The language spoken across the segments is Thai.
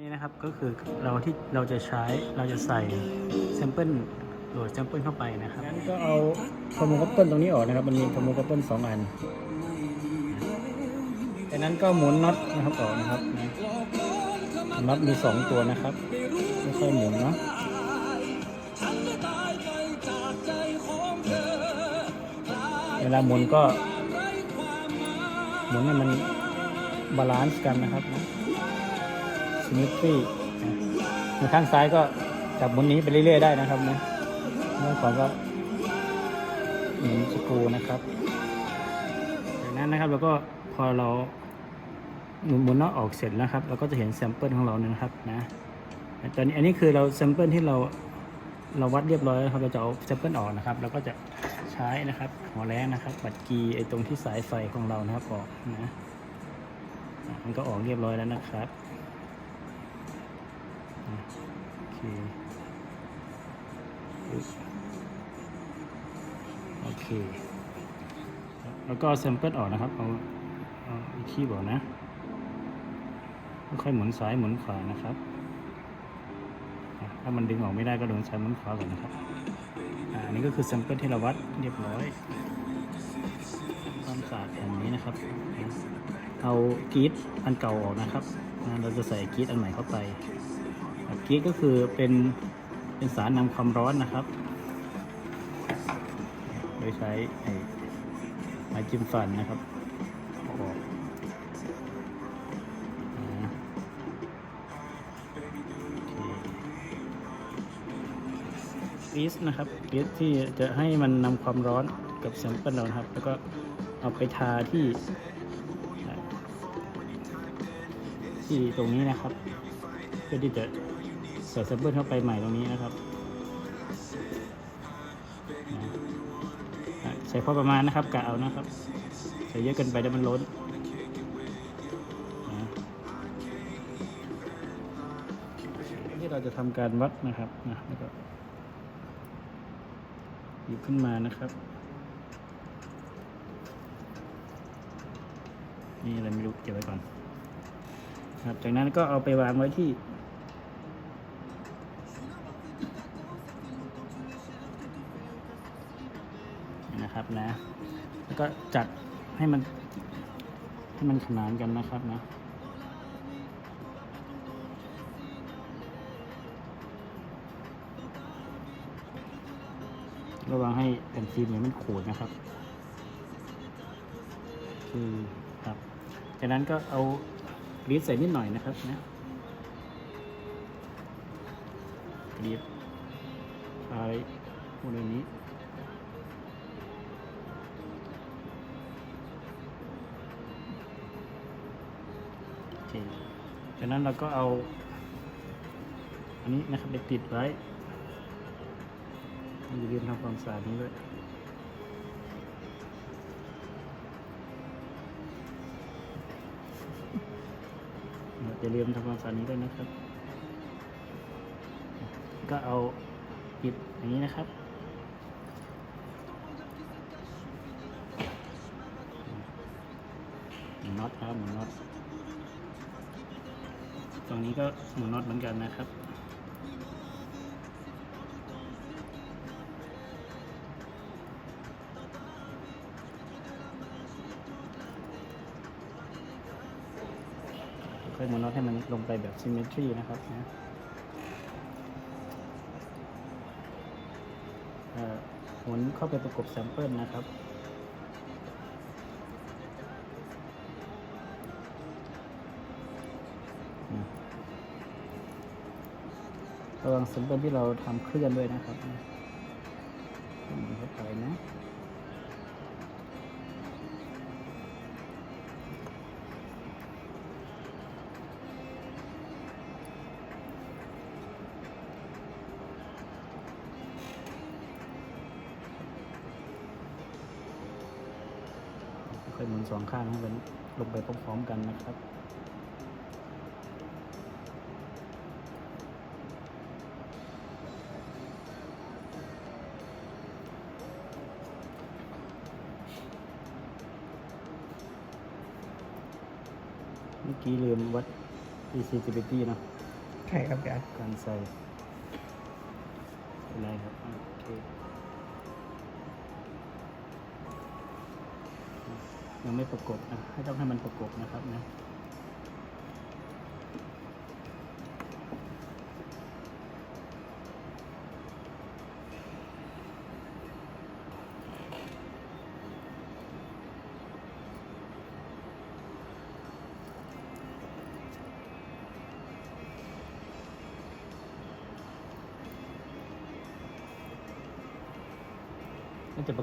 นี่นะครับก็คือเราที่เราจะใช้เราจะใส่แซมเปิลโหลดแซมเปิลเข้าไปนะครับงั้นก็เอาคอมโมคัพเปิลตรงนี้ออกนะครับ มันมีคอมโมคัพเปิลสองอันจากนั้นก็หมุนน็อตนะครับออกนะครับน็อตมีสองตัวนะครับไม่ค่อยหมุนเนาะเวลาหมุนก็ หมุนให้มันบาลานซ์กันนะครับ มิทรีมือข้างซ้ายก็จับหมุนนี้ไปเรื่อยๆได้นะครับนะมือขวาก็หมุนสกรูนะครับ จากนั้นนะครับเราก็พอเราหมุนหมุนน็อออกเสร็จแล้วครับ เราก็จะเห็นแซมเปิลของเรานะครับนะตอนนี้อันนี้คือเราแซมเปิลที่เราเราวัดเรียบร้อยแล้วครับเราจะเอาแซมเปิลออกนะครับเราก็จะใช้นะครับหัวแรงนะครับบัดกีไอตรงที่สายไฟของเรานะครับออกนะมันก็ออกเรียบร้อยแล้วนะครับ โอเคโอเค แล้วก็แซมเปิลออกนะครับ เอาเอาคีย์บอร์ดนะ ค่อยหมุนซ้ายหมุนขวานะครับ ถ้ามันดึงออกไม่ได้ก็ดึงซ้ายหมุนขวาก่อนนะครับ อันนี้ก็คือแซมเปิลที่เราวัดเรียบร้อยความสะอาดแผ่นนี้นะครับ เอากรีดอันเก่าออกนะครับ เราจะใส่กรีดอันใหม่เข้าไป กรีดก็คือเป็นเป็นสารนำความร้อนนะครับ โดยใช้ไอ้ไม้จิ้มฟันนะครับเอาออกอ่าโอเคกรีซนะครับกรีซที่จะให้มันนำความร้อนกับแซมเปิลเรานครับ แล้วก็เอาไปทาที่ ที่ตรงนี้นะครับ เพื่อที่จะ ใส่แซเปิลเข้าไปใหม่ตรงนี้นะครับ ใส่พอประมาณนะครับกะเอานะครับ ใส่เยอะเกินไปเดี๋ยวมันล้นที่เราจะทำการวัดนะครับนะแล้วก็หยิบขึ้นมานะครับ นี่อะไรไม่รู้เก็บไว้ก่อนครับจากนั้นก็เอาไปวางไว้ที่ นะ แล้วก็จัดให้มันให้มันขนานกันนะครับนะระวังให้แผ่นฟิล์มเนี่ยมันขูดนะครับ คือครับ จากนั้นก็เอากรีดใส่นิดหน่อยนะครับนะกรีด นั้นเราก็เอา อันนี้นะครับไปติดไว้อย่าลืมทำความสะอาดนี้ด้วยอย่าลืมทำความสะอาดนี้ด้วยนะครับ ก็เอาปิดอย่างนี้นะครับ หมุนน็อตครับหมุนน็อต ตรงนี้ก็ หมุนน็อตเหมือนกันนะครับค่อยหมุนน็อตให้มันลงไปแบบซิมเมทรีนะครับนะหมุนเข้าไปประกบแซมเปิลนะครับ ระวังสัญญาณที่เราทำเคลื่อนด้วยนะครับหมุนเข้าไปนะค่อยหมุนสองข้างให้มันลงไปพร้อมๆกันนะครับ กี้ลืมวัด ECGBT เนาะช่ครับอาจารย์การใส่อะไรครับอะโอเคยังไม่ประกบนะให้ต้องให้มันประกบนะครับนะ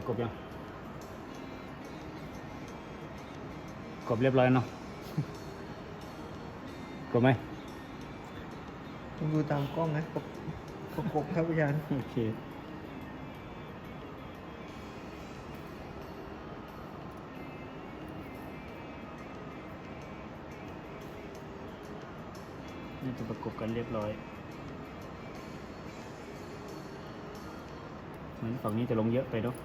กบยังกบเรียบร้อยเนาะกบไหมผมดูตามกล้องนะประประกบครับอาจารย์โอเคน่าจะประกบกันเรียบร้อย เหมือนฝั่งนี้จะลงเยอะไปเนาะ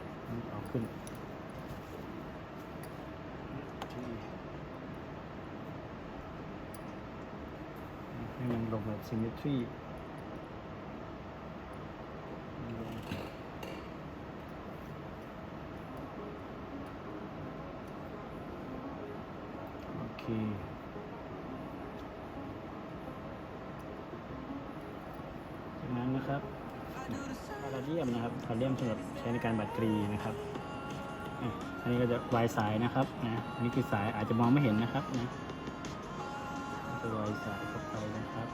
เอาขึ้นให้มันลงแบบ symmetry โอเค จากนั้นนะครับพาราเดียมนะ ครับพาเดียมสำหรับใช้ในการบัตรกรีนะครับอันนี้ก็จะวายสายนะครับนะอันนี้คือสายอาจจะมองไม่เห็นนะครับนะจะวายสายเข้าไปนะครับ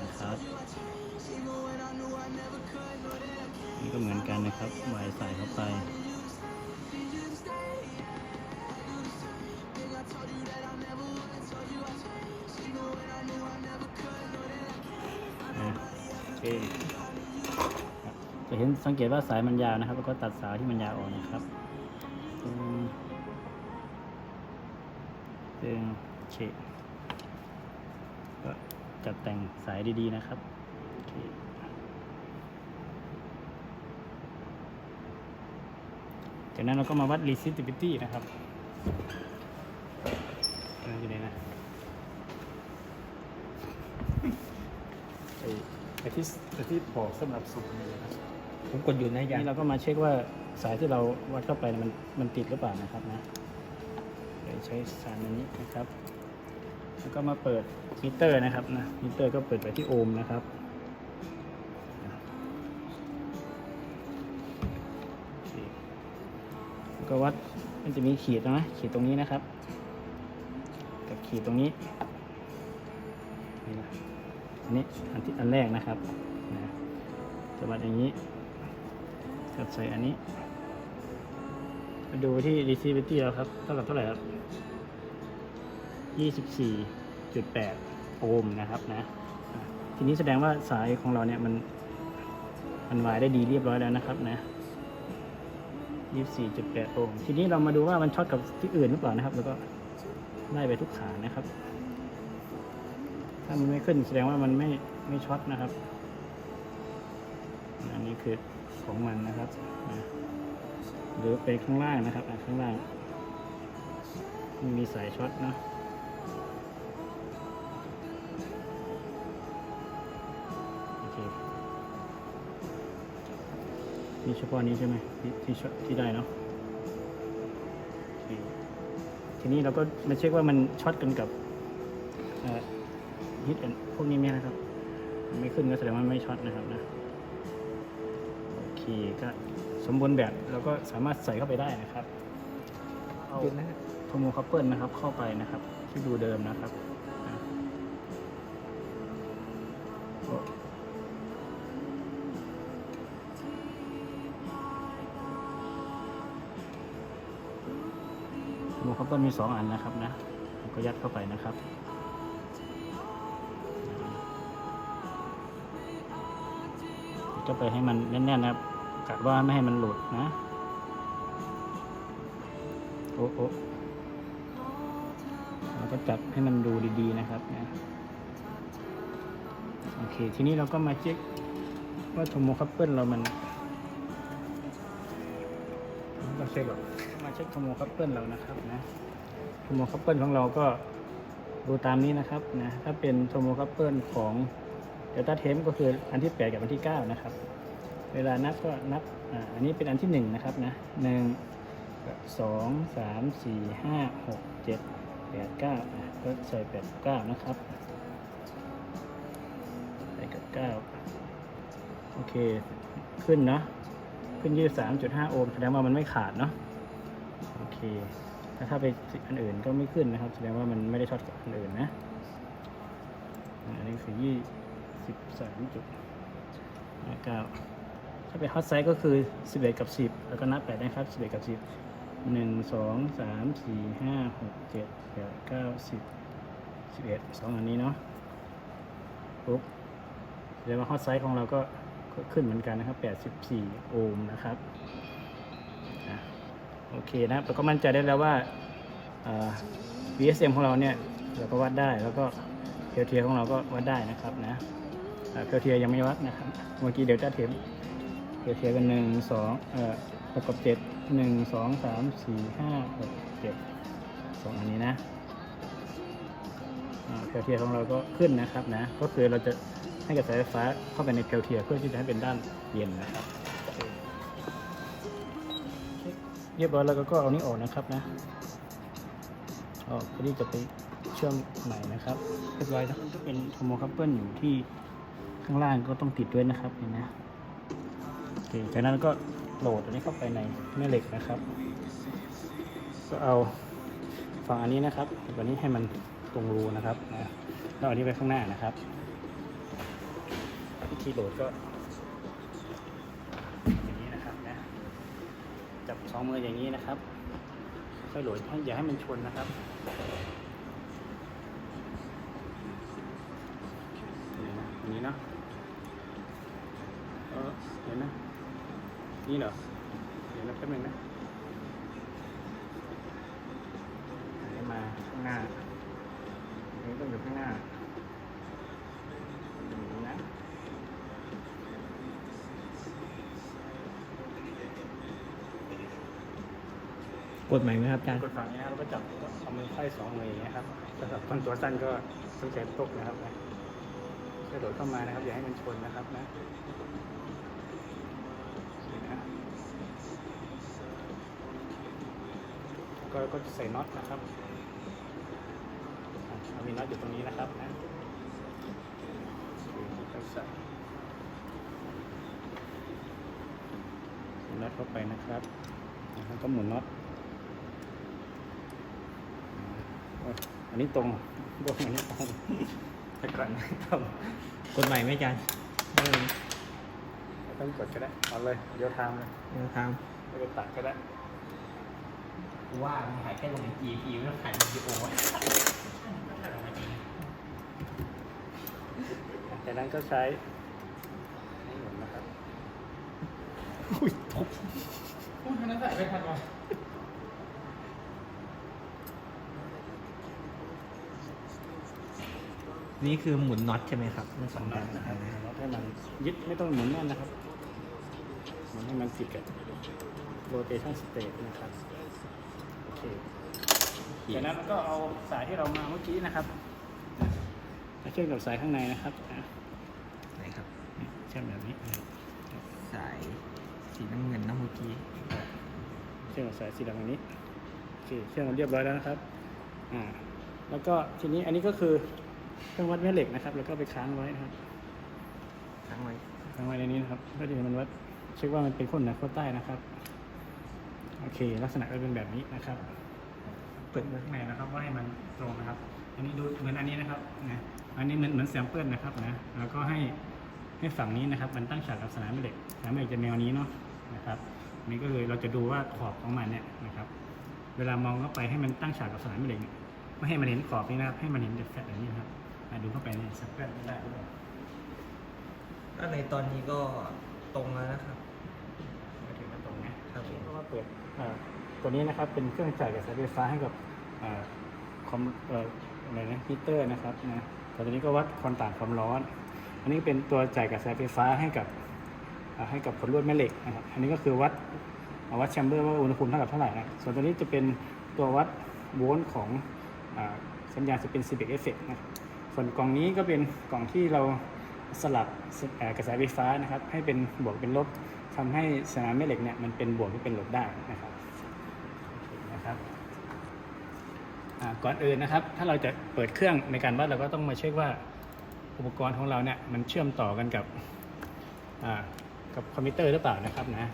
นะครับนี่ก็เหมือนกันนะครับวายสายเข้าไป สังเกตว่าสายมันยาวนะครับ แล้วก็ตัดสายที่มันยาวออกนะครับตึงตึงโอเคก็จัดแต่งสายดีๆนะครับจากนั้นเราก็มาวัด resistivity นะครับอันนั้นอยู่ไหนนะไอ้ไอ้ที่ไอ้ที่บอกสำหรับสูงนี่นะ ผมกดอยู่นะอาจารนี่เราก็มาเช็คว่าสายที่เราวัดเข้าไปมันมันติดหรือเปล่านะครับนะเดี๋ยวใช้สารอันนี้นะครับ แล้วก็มาเปิดมิเตอร์นะครับนะมิเตอร์ก็เปิดไปที่โอห์มนะครับก็วัดมันจะมีขีดนะขีดตรงนี้นะครับกับขีดตรงนี้นี่นะอันนี้อันที่อันแรกนะครับนะจะวัดอย่างนี้ กับใส่อันนี้มาดูที่ resistivity แล้วครับ เท่ากับเท่าไหร่ครับ 24.8 โอห์มนะครับนะ ทีนี้แสดงว่าสายของเราเนี่ยมันมันวายได้ดีเรียบร้อยแล้วนะครับนะ 24.8 โอห์ม ทีนี้เรามาดูว่ามันช็อตกับที่อื่นหรือเปล่านะครับ แล้วก็ไล่ไปทุกขานะครับ ถ้ามันไม่ขึ้นแสดงว่ามันไม่ไม่ช็อตนะครับ อันนี้คือของมันนะครับหรือเป็นข้างล่างนะครับอะข้างล่างมีสายช็อตเนาะโอเคนี่เฉพาะนี้ใช่ไหมที่ที่ที่ได้เนาะทีนี้เราก็มาเช็คว่ามันช็อตกันกับฮิตพวกนี้ไหมนะครับ ไม่ขึ้นก็แสดงว่าไม่ช็อตนะครับนะ โอเคก็สมบูรณ์แบบเราก็สามารถใส่เข้าไปได้นะครับเอาหยุดนะฮะโทโมคัพเปิลนะครับเข้าไปนะครับที่ดูเดิมนะครับอะโอ้โทโมคัพเปิลมีสองอันนะครับนะก็ยัดเข้าไปนะครับก็ไปให้มันแน่นๆนะครับ กะว่าไม่ให้มันหลุดนะ โอ้โอ้เราก็จับให้มันดูดีๆนะครับนะโอเค ทีนี้เราก็มาเช็คว่าโทโมคัพเปิลเรามันเราเช็คหรอมาเช็คโทโมคัพเปิลเรานะครับนะโมคัพเปิลของเราก็ดูตามนี้นะครับนะถ้าเป็นโทโมคัพเปิลของเดลต้าเทมก็คืออันที่ 8 กับอันที่ 9 นะครับ เวลานับก็นับอ่าอันนี้เป็นอันที่1นะครับนะหนึ่งสองสามสี่ห้าหกเจ็ดแปดเก้าก็ใส่แปดเก้านะครับใส่กับเก้าโอเค ขึ้นเนาะขึ้นยี่สามจุดห้าโอห์มแสดงว่ามันไม่ขาดเนาะโอเคแต่ถ้าไปอันอื่นก็ไม่ขึ้นนะครับ แสดงว่ามันไม่ได้ช็อตกับอันอื่นนะอันนี้คือยี่สิบสามจุดห้าเก้า ถ้าเป็นฮอตไซส์ก็คือ 11 กับ 10 แล้วก็นับไปนะครับ 11 กับ 10 1 2 3 4 5 6 7 8 9 10 11สองอันนี้เนาะปุ๊บแสดงว่าฮอตไซส์ของเราก็ขึ้นเหมือนกันนะครับ 84 โอห์มนะครับโอเคนะเราก็มั่นใจได้แล้วว่าอ่า VSM ของเราเนี่ยเราก็วัดได้แล้วก็เพลเทียของเราก็วัดได้นะครับนะเพลเทียยังไม่วัดนะครับ เมื่อกี้เดลต้าเทม เทียบเทียบกันหนึ่งสองเอ่อหกกับเจ็ดหนึ่งสองสามสี่ห้าหกเจ็ดสองอันนี้นะอ่าเพลเทียของเราก็ขึ้นนะครับนะ ก็คือเราจะให้กระแสไฟฟ้าเข้าไปในเพลเทียเพื่อที่จะให้เป็นด้านเย็นนะครับเรียบร้อยแล้วก็เอานี้ออกนะครับนะออกเพื่อที่จะไปเชื่อมใหม่นะครับเรียบร้อยแล้วเป็นโทโมคัพเปิลอยู่ที่ข้างล่างก็ต้องติดด้วยนะครับเห็นไหม เคจากนั้นก็โหลดอันนี้เข้าไปในแม่เหล็กนะครับ ก็เอาฝั่งอันนี้นะครับตัวนี้ให้มันตรงรูนะครับแล้วอันนี้ไปข้างหน้านะครับวิธีโหลดก็อย่างนี้นะครับนะจับสองมืออย่างนี้นะครับค่อยโหลดอย่าให้มันชนนะครับนี่นะอย่างนี้นะเออเห็นไหม นี่เหรอ เดี๋ยวนะแป๊บนึงนะเดี๋ยวมาข้างหน้าอันนี้ต้องอยู่ข้างหน้าอย่างนี้นะกดใหม่ไหมครับอาจารย์กดฝั่งนี้นะครับแล้วก็จับเอามือไขว้สองมืออย่างเงี้ยครับสำหรับคนตัวสั้นก็ต้องใช้ตกนะครับนะกระโดดเข้ามานะครับ อย่าให้มันชนนะครับนะนี่นะ ก็ก็จะใส่น็อตนะครับอะเอามีน็อตอยู่ตรงนี้นะครับนะโอเคก็ใส่ใส่น็อตเข้าไปนะครับแล้วก็หมุนน็อตอันนี้ตรงบวกอันนี้ตรงแต่ก่อนไม่ตรงกดใหม่ไหมอาจารย์ไม่ต้องกดก็ได้ เอาเลย เดี๋ยวทำเลย เดี๋ยวทไม่ไปตัดก็ได้ำว่ามันถ่ายแค่ลงใน GP ไม่ต้องถ่ายวิดีโอจากนั้นก็ใช้ให้หมุนนะครับพูดนั้นใส่ไม่ทันวะนี่คือหมุนน็อตใช่ไหมครับทั้งสองน็อด้าตนนะครับน็อตให้มันยึดไม่ต้องหมุนแน่นนะครับหมุนให้มันติดกับ rotation state นะครับโอ เคจากนั้นก็เอาสายที่เรามาเมื่อกี้นะครับมาเชื่อมกับสายข้างในนะครับอะไหนครับเชื่อมแบบนี้นะครับสายสีน้ำเงินนะเมื่อกี้เชื่อมกับสายสีดำตรงนี้โอเคเชื่อมกันเรียบร้อยแล้วนะครับอ่าแล้วก็ทีนี้อันนี้ก็คือเครื่องวัดแม่เหล็กนะครับ แล้วก็ไปค้างไว้นะครับทั้งไว้ค้างไว้ในนี้นะครับเพื่อที่จะมันวัดเช็คว่ามันเป็นคนเหนือคนใต้นะครับ โอเค ลักษณะก็เป็นแบบนี้นะครับ เปิดไว้ข้างในนะครับ ว่าให้มันตรงนะครับ อันนี้ดูเหมือนอันนี้นะครับนะอันนี้เหมือนเหมือนแซมเปิลนะครับนะแล้วก็ให้ให้ฝั่งนี้นะครับ มันตั้งฉากกับสนามแม่เหล็กสนามแม่เหล็กจะแนวนี้เนาะนะครับนนี้ก็คือเราจะดูว่าขอบของมันเนี่ยนะครับ เวลามองเข้าไปให้มันตั้งฉากกับสนามแม่เหล็กไม่ให้มันเห็นขอบนี้นะครับ ให้มันเห็นแฟลตแบบนี้นะครับดูเข้าไปในแซมเปิลได้หรือเปล่าถ้าในตอนนี้ก็ตรงแล้วนะครับ ไม่ถึงกับตรง นะครับผมเพราะว่าเปิดตัวนี้นะครับเป็นเครื่องจ่ายกระแสไฟฟ้าให้กับอคอมเอ่ออะไรนะฮีเตอร์นะครับนะต่ตัวนี้ก็วัดความต่างความร้อน อันนี้เป็นตัวจ่ายกระแสไฟฟ้าให้กับให้กับผลลวดแม่เหล็กนะครับ อันนี้ก็คือวัดวัดแชมเบอร์ว่าอุณหภูมิเท่ากับเท่าไหร่นะ ส่วนตัวนี้จะเป็นตัววัดโวลต์ของอสัญญาณสปินซีเบกเอฟเฟกนะส่วนกล่องนี้ก็เป็นกล่องที่เราสลับกระแสไฟฟ้านะครับ ให้เป็นบวกเป็นลบ ทำให้สนามแม่เหล็กเนี่ยมันเป็นบวกหรือเป็นลบได้นะครับนะครับก่อนอื่นนะครับ ถ้าเราจะเปิดเครื่องในการวัดเราก็ต้องมาเช็คว่าอุปกรณ์ของเราเนี่ยมันเชื่อมต่อกันกับกับคอมพิวเตอร์หรือเปล่านะครับนะ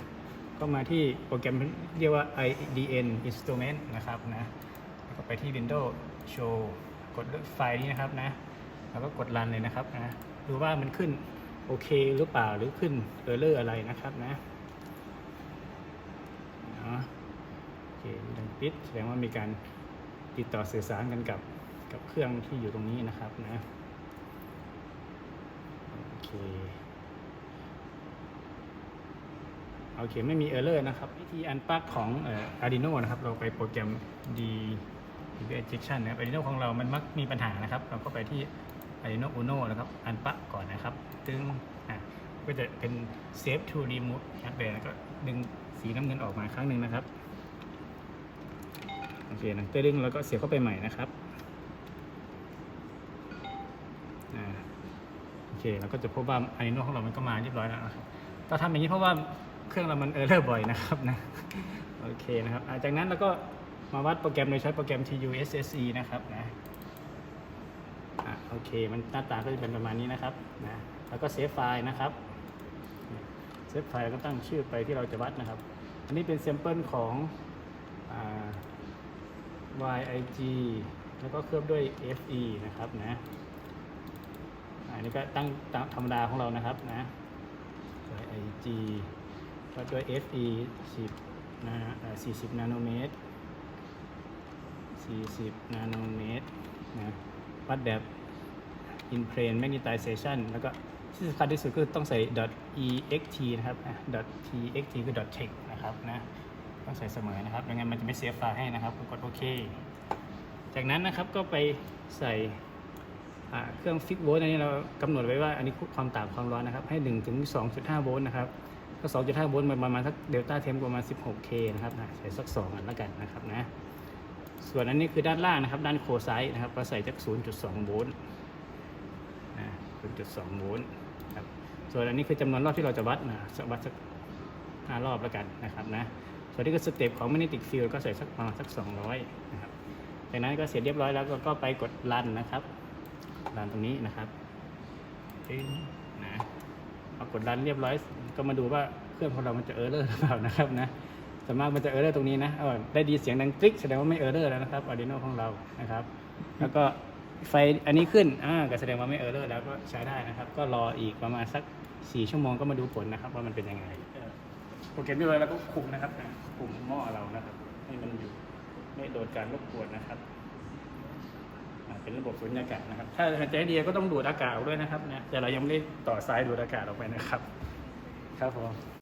ก็มาที่โปรแกรมเรียกว่า IDN Instrument นะครับนะแล้วก็ไปที่ Windows Show กดเลือกไฟล์นี้นะครับนะแล้วก็กดรันเลยนะครับนะดูว่ามันขึ้น โอเคหรือเปล่าหรือขึ้นเออร์เลอร์อะไรนะครับนะโอเคดังปิดแสดงว่ามีการติดต่อสื่อสารกันกับกับเครื่องที่อยู่ตรงนี้นะครับนะโอเคโอเคไม่มีเออร์เลอร์นะครับ วิธีอันปักของเอ่อ Arduino นะครับ เราไปโปรแกรม D d injection นะครับ Arduino ของเรามันมักมีปัญหานะครับ เราก็ไปที่ Arduino Uno นะครับ อันปักก่อนนะครับ ตึงอะก็จะเป็น save to remove hardware แล้วก็ดึงสีน้ำเงินออกมาครั้งหนึ่งนะครับโอเคนะตึงแล้วก็เสียบเข้าไปใหม่นะครับโอเคเราก็จะพบว่า Arduino ของเรามันก็มาเรียบร้อยแล้วนะครับเราทำอย่างนี้เพราะว่าเครื่องเรามันเออร์เลอร์บ่อยนะครับนะโอเคนะครับจากนั้นเราก็มาวัดโปรแกรมโดยใช้โปรแกรม TUSSE นะครับนะอะโอเค มันหน้าตาก็จะเป็นประมาณนี้นะครับนะ แล้วก็เซฟไฟล์นะครับ เซฟไฟล์แล้วก็ตั้งชื่อไปที่เราจะวัดนะครับ อันนี้เป็นแซมเปิลของอ YIG แล้วก็เคลือบด้วย FE นะครับนะ อันนี้ก็ตั้งตามธรรมดาของเรานะครับนะ YIG ก็ด้วย FE 10นะฮะ40 นาโนเมตร 40 นาโนเมตรนะวัดแบบ in plane magnetization แล้วก็ ที่สำคัญที่สุดคือต้องใส่ .ext นะครับ .txt คือ .text นะครับนะต้องใส่เสมอนะครับไม่งั้นมันจะไม่เซฟไฟล์ให้นะครับกดโอเค จากนั้นนะครับก็ไปใส่เครื่องฟิกโวลต์อันนี้เรากำหนดไว้ว่าอันนี้ความต่างความร้อนนะครับ ให้1ถึง2.5โวลต์นะครับก็2.5โวลต์มันประมาณสักเดลต้าเทมประมาณ 16K นะครับใส่สัก 2 อันแล้วกันนะครับนะส่วนอันนี้คือด้านล่างนะครับ ด้านโคไซต์นะครับเราใส่จาก0.2โวลต์นะ0.2โวลต์ ครับส่วนอันนี้คือจำนวนรอบที่เราจะวัดนะวัดสัก5รอบแล้วกันนะครับนะส่วนนี้ก็สเต็ปของ magnetic field ก็ใส่สักประมาณสัก 200นะครับจากนั้นก็เสร็จเรียบร้อยแล้วก็กไปกดรันนะครับรันตรงนี้นะครับนะพอกดรันเรียบร้อยก็มาดูว่าเครื่องของเรามันจะเออร์เลอร์หรือเปล่านะครับนะส่วนมากมันจะเออร์เลอร์ตรงนี้นะได้ดีเสียงดังกริ๊กแสดงว่าไม่เออร์เลอร์แล้วนะครับ Arduino ของเรานะครับ แล้วก็ ไฟอันนี้ขึ้นอ่าก็แสดงว่าไม่เออร์เลอร์แล้วก็ใช้ได้นะครับ ก็รออีกประมาณสัก 4 ชั่วโมงก็มาดูผลนะครับ ว่ามันเป็นยังไงโปรแกรมเรียบร้แล้วก็คุมนะครับนะคุมหม้อเรานะครับ ให้มันอยู่ไม่โดนการรบกวนนะครับเป็นระบบสุญญากาศนะครับ ถ้าจะให้ดีก็ต้องดูดอากาศด้วยนะครับนะแต่เรายังไม่ได้ต่อสายดูดอากาศออกไปนะครับ ครับผม